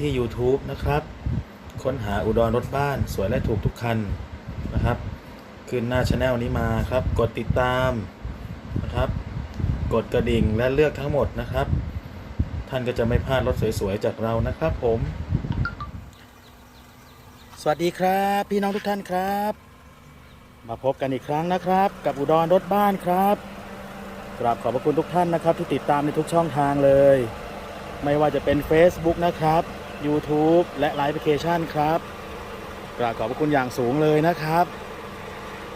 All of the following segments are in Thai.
ที่ YouTube นะครับ ค้นหาอุดรรถบ้านสวยและถูกทุกคันนะครับ ขึ้นหน้าช anel นี้มาครับ กดติดตามนะครับ กดกระดิ่งและเลือกทั้งหมดนะครับ ท่านก็จะไม่พลาดรถสวยๆ จากเรานะครับผม สวัสดีครับ พี่น้องทุกท่านครับ มาพบกันอีกครั้งนะครับ กับอุดรรถบ้านครับกราบขอบพระคุณทุกท่านนะครับ ที่ติดตามในทุกช่องทางเลย ไม่ว่าจะเป็น Facebook นะครับ YouTube และไลฟ์แอปพลิเคชันครับกราบขอบพระคุณอย่างสูงเลยนะครับ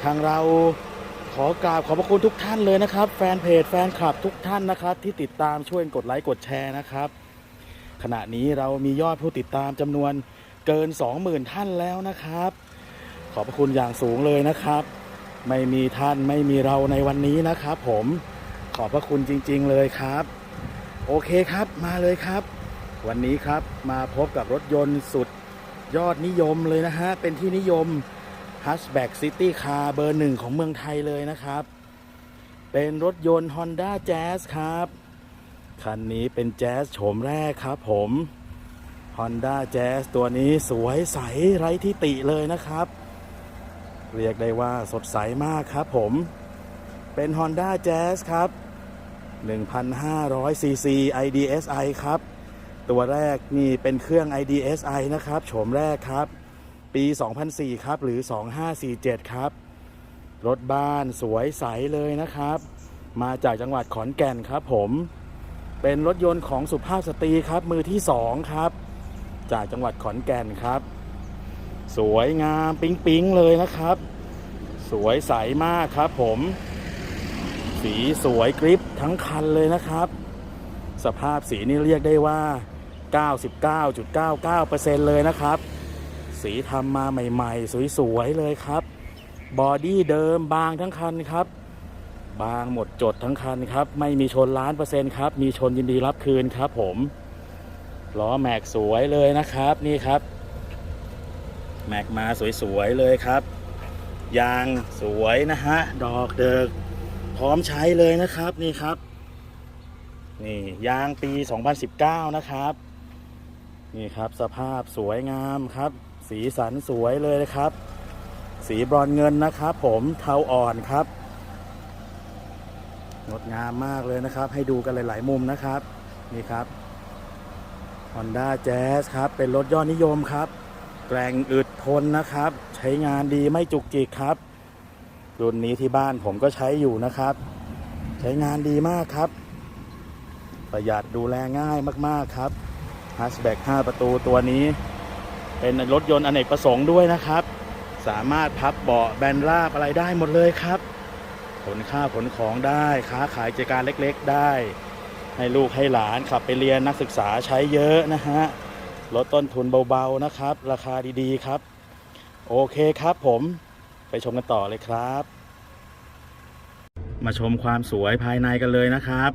ทางเราขอกราบขอบพระคุณทุกท่านเลยนะครับ แฟนเพจแฟนคลับทุกท่านนะครับ ที่ติดตามช่วยกดไลค์กดแชร์นะครับ ขณะนี้เรามียอดผู้ติดตามจำนวนเกิน 20,000 ท่านแล้วนะครับ ขอบพระคุณอย่างสูงเลยนะครับ ไม่มีท่านไม่มีเราในวันนี้นะครับ ผมขอบพระคุณจริง ๆ เลยครับ โอเคครับมาเลยครับ วันนี้ครับมาพบกับรถยนต์สุดยอดนิยมเลยนะฮะ เป็นที่นิยม Hatchback City Car เบอร์หนึ่งของเมืองไทยเลยนะครับ เป็นรถยนต์ Honda Jazz ครับ คันนี้เป็น Jazz โฉมแรกครับผม Honda Jazz ตัวนี้สวยใสไร้ที่ติเลยนะครับ เรียกได้ว่าสดใสมากครับผมเป็น Honda Jazz ครับ 1,500 cc IDSI ครับ ตัวแรกนี่เป็นเครื่อง IDSI นะครับโฉมแรกครับ ปี 2004 ครับ หรือ 2547 ครับ รถบ้านสวยใสเลยนะครับ มาจากจังหวัดขอนแก่นครับผม เป็นรถยนต์ของสุภาพสตรีครับ มือที่ 2 ครับ จากจังหวัดขอนแก่นครับ สวยงามปิ๊งปิ๊งๆเลยนะครับ สวยใสมากครับผม สีสวยกริปทั้งคันเลยนะครับ สภาพสีนี่เรียกได้ว่า 99.99%เลยนะครับ สีทำมาใหม่ ๆ สวย ๆ เลยครับ บอดี้เดิมบางทั้งคันครับ บางหมดจดทั้งคันครับ ไม่มีชนล้านเปอร์เซ็นต์ครับ มีชนยินดีรับคืนครับผม ล้อแม็กสวยเลยนะครับ นี่ครับ แม็กมาสวย ๆ เลยครับ ยางสวยนะฮะ ดอกเดิกพร้อมใช้เลยนะครับ นี่ครับนี่ยางปี 2019 นะครับ นี่ครับสภาพสวยงามครับ สีสันสวยเลยนะครับ สีบรอนเงินนะครับ ผมเทาอ่อนครับงดงามมากเลยนะครับ ให้ดูกันหลาย ๆ มุมนะครับ นี่ครับ Honda Jazz ครับ เป็นรถยอดนิยมครับ แกร่งอึดทนนะครับ ใช้งานดีไม่จุกจิกครับ รุ่นนี้ที่บ้านผมก็ใช้อยู่นะครับ ใช้งานดีมากครับ ประหยัดดูแลง่ายมาก ๆ ครับ Hatchback 5ประตูตัวนี้ เป็นรถยนต์อเนกประสงค์ด้วยนะครับ สามารถพับเบาะแบนราบอะไรได้หมดเลยครับ ขนข้าวขนของได้ค้าขายกิจการเล็กๆได้ ให้ลูกให้หลานขับไปเรียนนักศึกษาใช้เยอะนะฮะลดต้นทุนเบาๆนะครับ ราคาดีๆครับ โอเคครับผมไปชมกันต่อเลยครับ มาชมความสวยภายในกันเลยนะครับ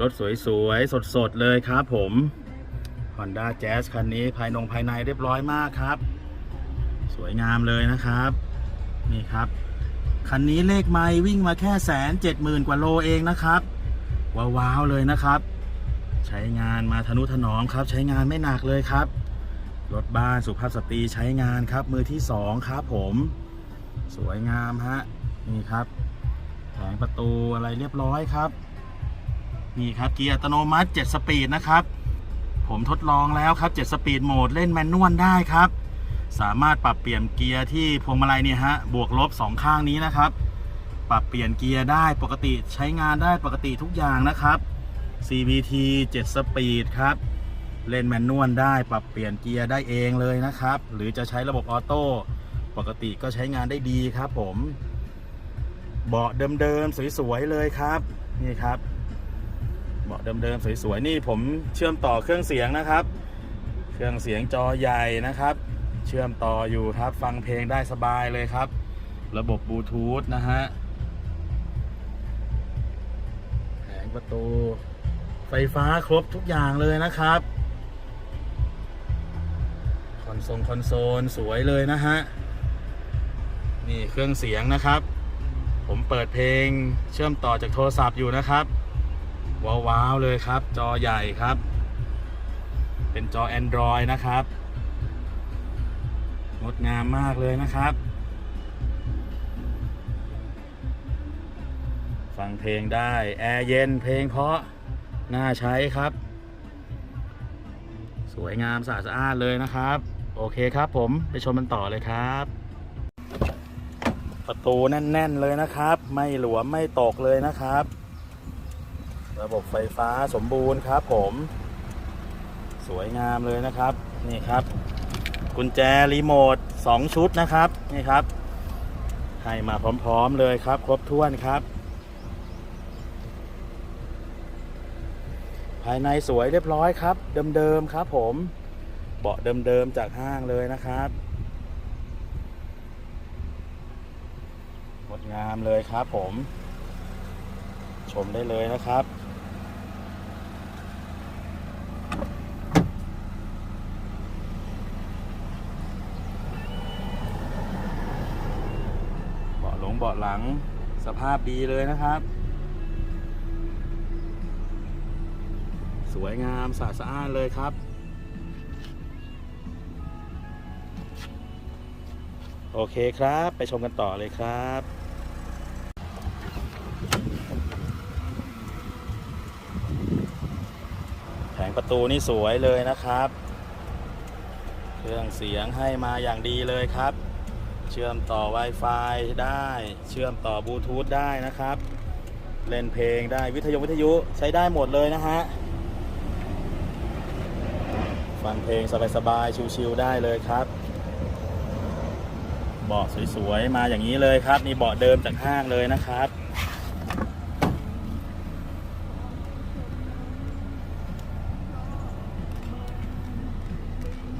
รถสวยๆ สดๆ เลยครับผม Honda Jazz คันนี้ภายนงภายในเรียบร้อยมากครับ สวยงามเลยนะครับ นี่ครับ คันนี้เลขไมล์วิ่งมาแค่แสนเจ็ดหมื่นกว่าโลเองนะครับ ว้าวๆเลยนะครับ ใช้งานมาทนุถนอมครับ ใช้งานไม่หนักเลยครับ รถบ้านสุภาพสตรีใช้งานครับ มือที่สองครับผม สวยงามฮะ นี่ครับแผงประตูอะไรเรียบร้อยครับ นี่ครับเกียร์อัตโนมัติ 7 สปีดนะครับ ผมทดลองแล้วครับ 7 สปีดโหมดเล่นแมนนวลได้ครับ สามารถปรับเปลี่ยนเกียร์ที่พวงมาลัยเนี่ยฮะ บวกลบ 2 ข้างนี้นะครับ ปรับเปลี่ยนเกียร์ได้ปกติใช้งานได้ปกติทุกอย่างนะครับ CVT 7 สปีดครับ เล่นแมนนวลได้ปรับเปลี่ยนเกียร์ได้เองเลยนะครับ หรือจะใช้ระบบออโต้ปกติก็ใช้งานได้ดีครับผม เบาะเดิมๆสวยๆเลยครับ นี่ครับ เบาะเดิมๆสวยๆนี่ผมเชื่อมต่อเครื่องเสียงนะครับ เครื่องเสียงจอใหญ่นะครับ เชื่อมต่ออยู่ครับฟังเพลงได้สบายเลยครับ ระบบบลูทูธนะฮะแผงประตู ไฟฟ้าครบทุกอย่างเลยนะครับคอนโซลคอนโซลสวยเลยนะฮะนี่เครื่องเสียงนะครับ ผมเปิดเพลงเชื่อมต่อจากโทรศัพท์อยู่นะครับ ว้าวๆเลยครับ จอใหญ่ครับ เป็นจอ Android นะครับงดงามมากเลยนะครับ ฟังเพลงได้ แอร์เย็นเพลงเพราะน่าใช้ครับ สวยงามสะอาดสะอาดเลยนะครับ โอเคครับผมไปชมมันต่อเลยครับ ประตูแน่น ๆ เลยนะครับ ไม่หลวมไม่ตกเลยนะครับ ระบบไฟฟ้าสมบูรณ์ครับผม สวยงามเลยนะครับ นี่ครับ กุญแจรีโมท 2 ชุดนะครับ นี่ครับ ให้มาพร้อมๆเลยครับ ครบถ้วนครับ ภายในสวยเรียบร้อยครับ เดิมๆครับผม เบาะเดิมๆจากห้างเลยนะครับงดงามเลยครับผม ชมได้เลยนะครับ เบาะหลงเบาะหลังสภาพดีเลยนะครับ สวยงามสะอาดเลยครับ โอเคครับ ไปชมกันต่อเลยครับแผงประตูนี่สวยเลยนะครับ เครื่องเสียงให้มาอย่างดีเลยครับ เชื่อมต่อ Wi-Fi ได้ เชื่อมต่อบลูทูธได้นะครับ เล่นเพลงได้วิทยุวิทยุใช้ได้หมดเลยนะฮะ ฟังเพลงสบายๆชิวๆได้เลยครับเบาะสวยๆ มาอย่างนี้เลยครับ นี่เบาะเดิมจากห้างเลยนะครับ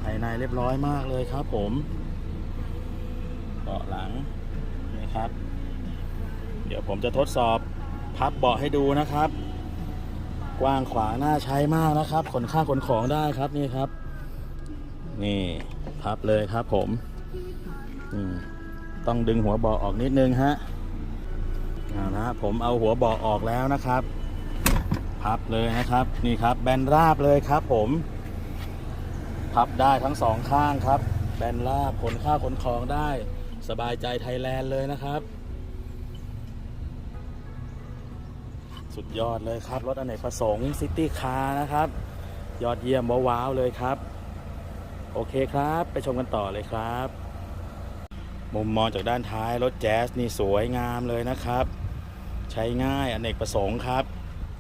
ภายในเรียบร้อยมากเลยครับผม เบาะหลังนี่ครับ เดี๋ยวผมจะทดสอบพับเบาะให้ดูนะครับ กว้างขวางน่าใช้มากนะครับ ขนข้าวขนของได้ครับนี่ครับ นี่พับเลยครับผมอืมต้องดึงหัวเบาะออกนิดนึงฮะเอาละผมเอาหัวเบาะออกแล้วนะครับ พับเลยนะครับนี่ครับแบนราบเลยครับ ผมพับได้ทั้งสองข้างครับ แบนราบขนข้าวขนของได้ สบายใจไทยแลนด์เลยนะครับ สุดยอดเลยครับ รถอเนกประสงค์ซิตี้คาร์นะครับ ยอดเยี่ยมว้าวๆเลยครับ โอเคครับ ไปชมกันต่อเลยครับ มุมมองจากด้านท้ายรถแจ๊สนี่สวยงามเลยนะครับ ใช้ง่ายอเนกประสงค์ครับ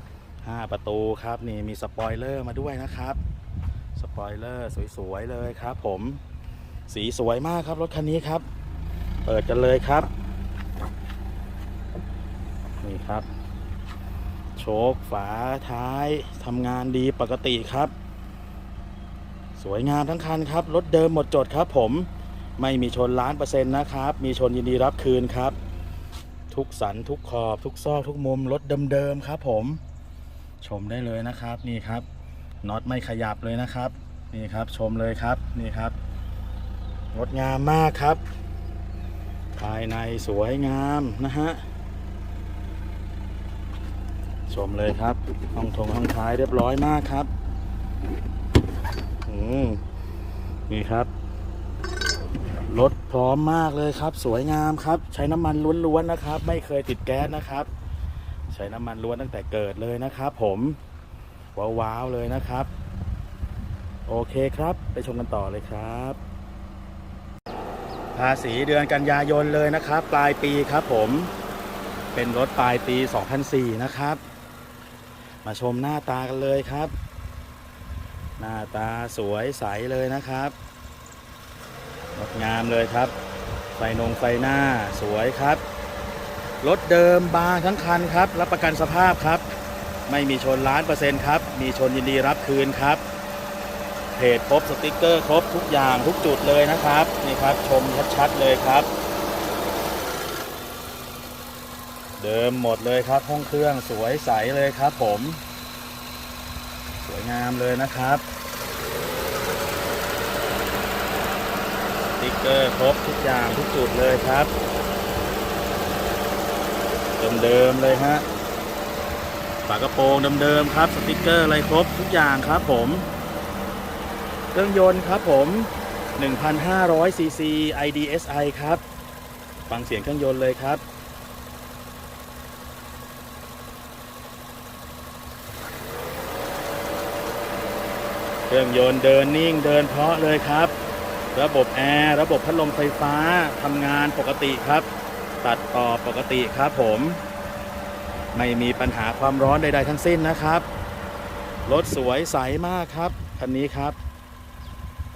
5 ประตูครับนี่มีสปอยเลอร์มาด้วยนะครับ สปอยเลอร์สวยๆเลยครับผมสีสวยมากครับรถคันนี้ครับ เปิดกันเลยครับ นี่ครับ โชคฝาท้ายทำงานดีปกติครับ สวยงามทั้งคันครับ รถเดิมหมดจดครับผมไม่มีชนล้านเปอร์เซ็นต์นะครับ มีชนยินดีรับคืนครับ ทุกสันทุกขอบทุกซอกทุกมุมรถเดิมๆครับ ผม ชมได้เลยนะครับนี่ครับน็อตไม่ขยับเลยนะครับ นี่ครับชมเลยครับนี่ครับงดงามมากครับ ภายในสวยงามนะฮะ ชมเลยครับ ห้องทงห้องท้ายเรียบร้อยมากครับอืมนี่ครับรถพร้อมมากเลยครับ สวยงามครับ ใช้น้ำมันล้วนๆนะครับ ไม่เคยติดแก๊สนะครับ ใช้น้ำมันล้วนตั้งแต่เกิดเลยนะครับ ผมว้าวๆเลยนะครับ โอเคครับ ไปชมกันต่อเลยครับ ภาษีเดือนกันยายนเลยนะครับ ปลายปีครับผมเป็นรถปลายปี 2004 นะครับ มาชมหน้าตากันเลยครับ หน้าตาสวยใสเลยนะครับงดงามเลยครับ ไฟนงไฟหน้าสวยครับ รถเดิมบางทั้งคันครับ รับประกันสภาพครับ ไม่มีชนล้านเปอร์เซ็นต์ครับ มีชนยินดีรับคืนครับ เพจครบสติกเกอร์ครบทุกอย่างทุกจุดเลยนะครับนี่ครับชมชัดๆเลยครับ เดิมหมดเลยครับ ห้องเครื่องสวยใสเลยครับ ผม สวยงามเลยนะครับสติกเกอร์ครบทุกอย่างทุกจุดเลยครับ เดิมๆเลยฮะฝากระโปรงเดิมๆครับ สติกเกอร์อะไรครบทุกอย่างครับผม เครื่องยนต์ครับผม1,500 cc IDSI ครับ ฟังเสียงเครื่องยนต์เลยครับ เครื่องยนต์เดินนิ่งเดินเพาะเลยครับ ระบบแอร์ระบบพัดลมไฟฟ้าทำงานปกติครับ ตัดต่อปกติครับผม ไม่มีปัญหาความร้อนใด ๆ ทั้งสิ้นนะครับ รถสวยใสมากครับ คันนี้ครับ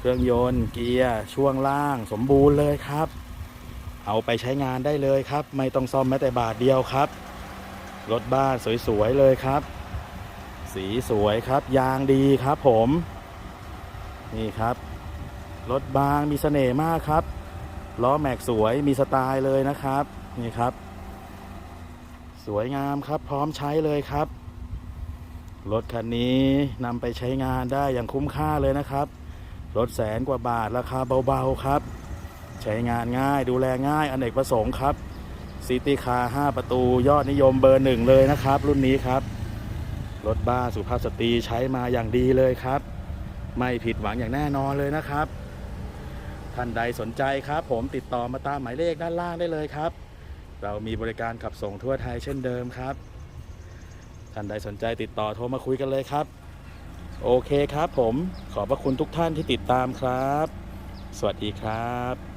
เครื่องยนต์เกียร์ช่วงล่างสมบูรณ์เลยครับ เอาไปใช้งานได้เลยครับ ไม่ต้องซ่อมแม้แต่บาทเดียวครับ รถบ้านสวยๆเลยครับ สีสวยครับยางดีครับผม นี่ครับ รถบางมีเสน่ห์มากครับล้อแม็กสวยมีสไตล์เลยนะครับนี่ครับ สวยงามครับพร้อมใช้เลยครับ รถคันนี้นำไปใช้งานได้อย่างคุ้มค่าเลยนะครับ รถแสนกว่าบาทราคาเบาๆครับ ใช้งานง่ายดูแลง่ายอเนกประสงค์ครับซิตี้คาร์5ประตูยอดนิยมเบอร์หนึ่งเลยนะครับ รุ่นนี้ครับ รถบ้านสุภาพสตรีใช้มาอย่างดีเลยครับ ไม่ผิดหวังอย่างแน่นอนเลยนะครับ ท่านใดสนใจครับ ผมติดต่อมาตามหมายเลขด้านล่างได้เลยครับ เรามีบริการขับส่งทั่วไทยเช่นเดิมครับ ท่านใดสนใจติดต่อโทรมาคุยกันเลยครับ โอเคครับผมขอบพระคุณทุกท่านที่ติดตามครับ สวัสดีครับ